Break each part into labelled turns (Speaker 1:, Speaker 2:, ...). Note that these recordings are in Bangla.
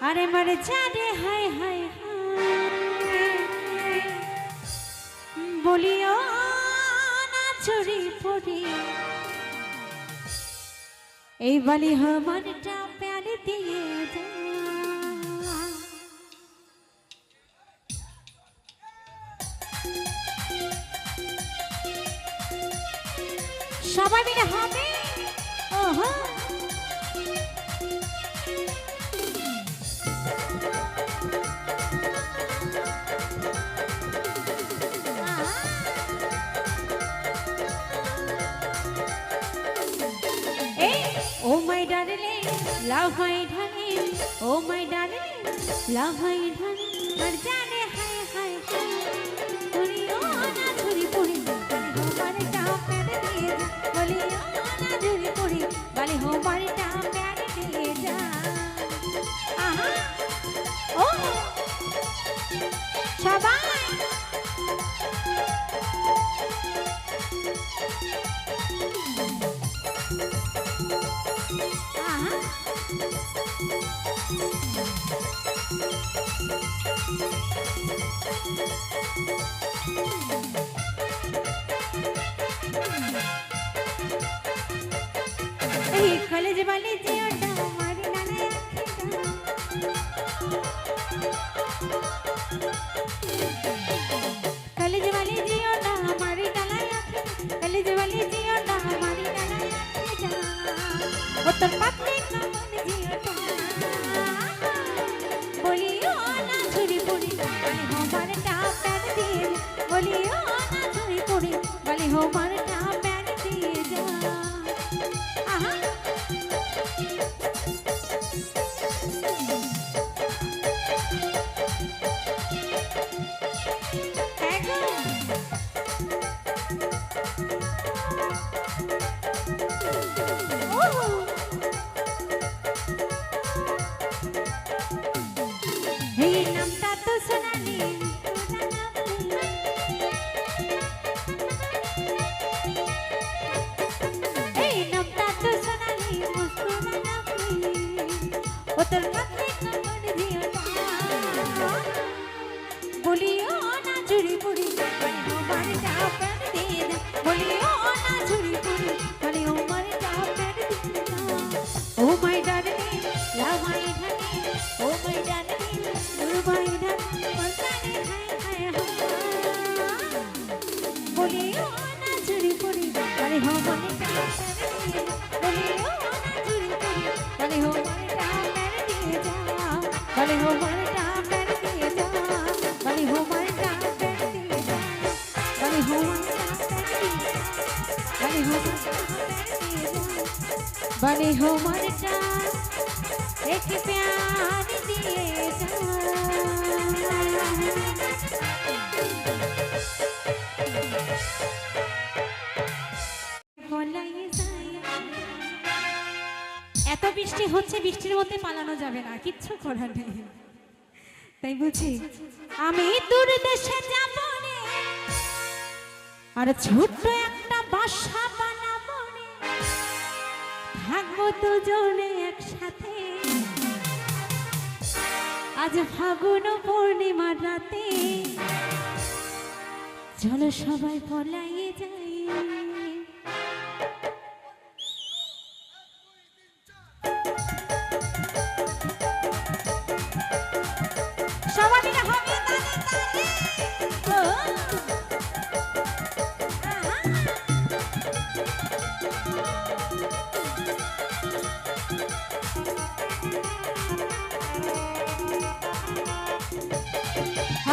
Speaker 1: আরে মারে চারে হাই হাই বলিও না চুরি পড়ি এই বালি হমারটা প্যার দিয়ে যা। সবাই মিলে হবে? ওহো। ও my darling, love my darling oh my darling, love my darling মর জানে হায় হায় হায়। বলিও না ঝুরি পড়ি হোমারটা প্যার দিয়ে যা। বলিও না ঝুরি পড়ি, বলি হোমারটা প্যার দিয়ে যা। আহা, ও, সবাই। कॉलेज वाले जियो हमारी नाना कॉलेज वाले जियो हमारी नाना कॉलेज वाले जियो हमारी नाना वो तो তোর কাছে কমর দিও বলিও না চুরি পুরি আমার টাপের দিয়ে বলিও না চুরি পুরি, বলি আমার টাপের দিয়ে ও my darling love my darling oh my darling good bye darling মস্তানি হাই হাই হাই বলিও না চুরি পুরি, বলি আমার টাপের দিয়ে বলিও না চুরি পুরি, বলি আমার बने हो मरता एक प्यार दिए जा হচ্ছে বৃষ্টির মধ্যে পালানো যাবে না কিচ্ছু করার নেই। তাই বুঝি আমি দূর দেশে যাব রে আর ছোট্ট একটা বাসা বানাবো রে থাকব দুজনে একসাথে। আজ ফাগুন পূর্ণিমার রাতে। চলো সবাই পলাইয়ে যাই।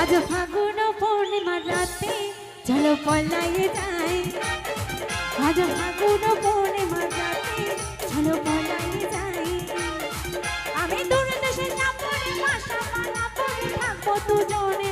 Speaker 1: আজ ফাগুন পূর্ণিমার রাতে চলো পলাই যাই আজ ফাগুন পূর্ণিমার রাতে চলো পলাই যাই আমি দূর দেশে যাব রে বাসা মালা পড়ে থাকব দুজনে।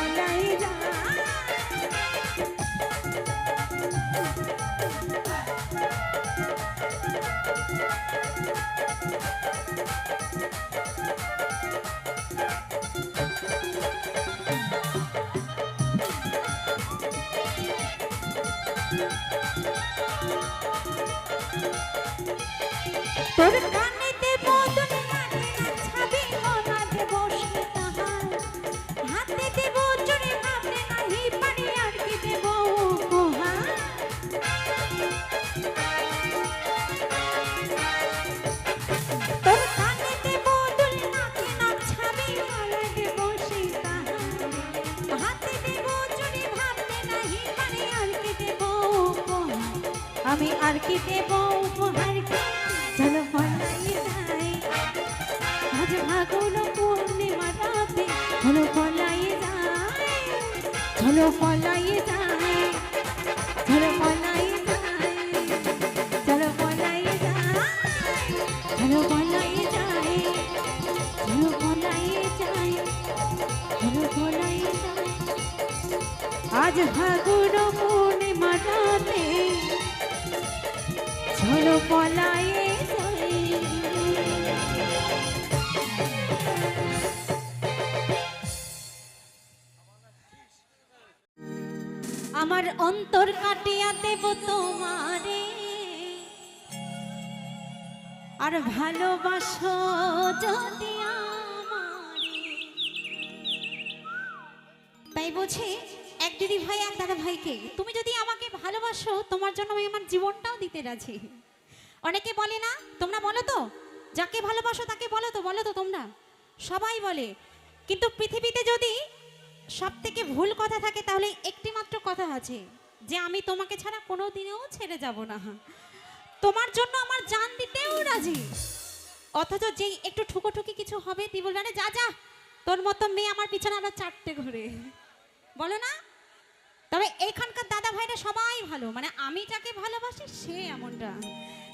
Speaker 1: আমি আর কি দেব উপহার? আজ ফাগুন পূর্ণিমা রাতে চলো পলায়ে আমার অন্তর কাটিয়া দেব তোমারে। আর ভালোবাসো যদি তাই বলছি, এক দিদি ভাই, এক দাদা ভাইকে, তুমি যদি আমাকে ভালোবাসো, তোমার জন্য আমি আমার জীবনটাও দিতে রাজি। অনেকে বলে না, তোমরা বলো তো, যাকে ভালোবাসো তাকে বলো তো বলো তো তোমরা। সবাই বলে, কিন্তু পৃথিবীতে যদি সব থেকে ভুল কথা থাকে, তাহলে একটি মাত্র কথা আছে, যে আমি তোমাকে ছাড়া কোনো দিনেও ছেড়ে যাব না। তোমার জন্য আমার জান দিতেও রাজি। অথচ যেই একটু ঠুকোঠুকি কিছু হবে তুই বলবে আরে যা যা, তোর মতো মেয়ে আমার পিছনে আবার চারটে ঘুরে। বলো না? তবে এখানকার দাদা ভাইরা সবাই ভালো মানে আমি যাকে ভালোবাসি, সে এমনটা।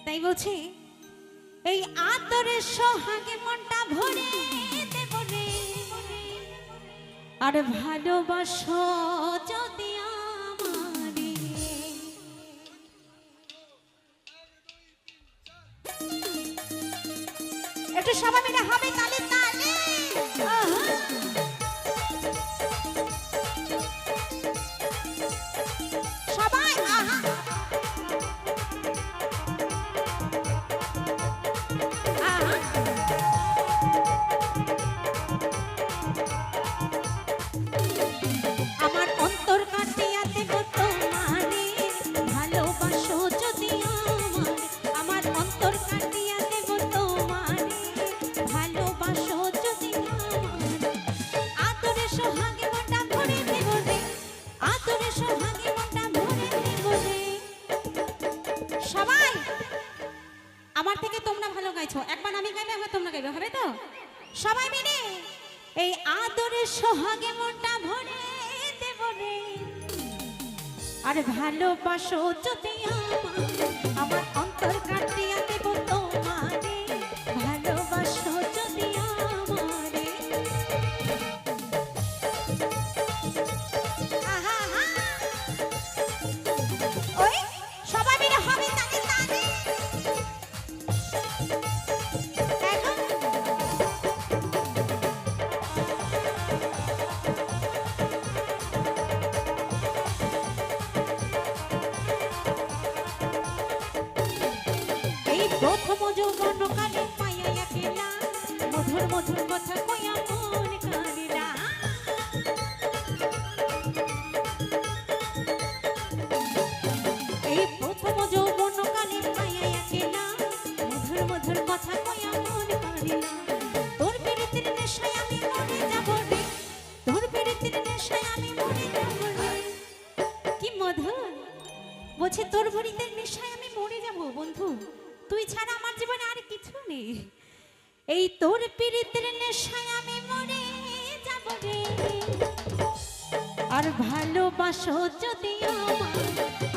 Speaker 1: তাই বলছি, এই আদরের সোহাগে মনটা ভরে আর ভালোবাসো যদি একটু সবাই মিলে হবে তালে। সোহাগে মনটা ভরে দেব রে আর ভালোবাসো যদি প্রথম যৌবন কালে পাইয়া একেলা। মধুর মধুর কথা কইয়া মন কাঁদিলা। এই প্রথম যৌবন কালে পাইয়া একেলা। মধুর মধুর কথা কইয়া মন কাঁদিলা। তোর পেরিতির নেশায় আমি মরে বলছে তোর ভরিতে নেশায় আমি মরে যাব বন্ধু। তুই ছাড়া আমার জীবনে আর কিছু নেই। এই তোর পীড়িতের নেশায় আমি মরে যাব রে। আর ভালোবাসো যদি আমার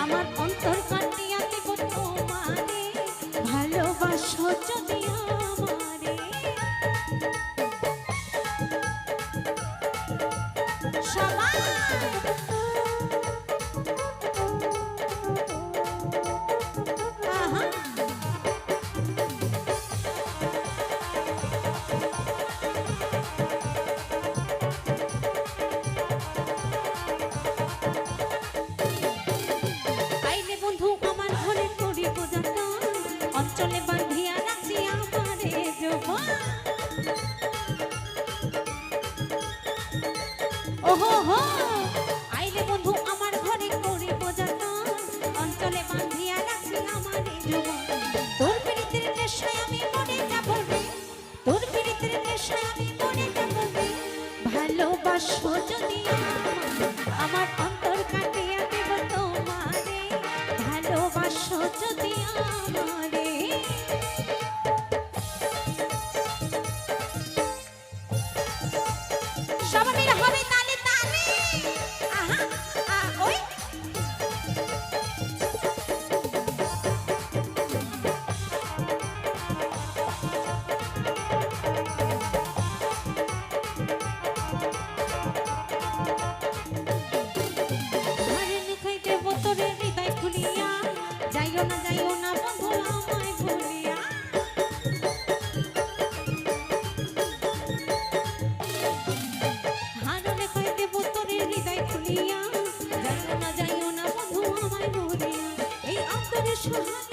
Speaker 1: আমার অন্তর কাটিয়াতে ভালোবাসো যদি আমার Christmas.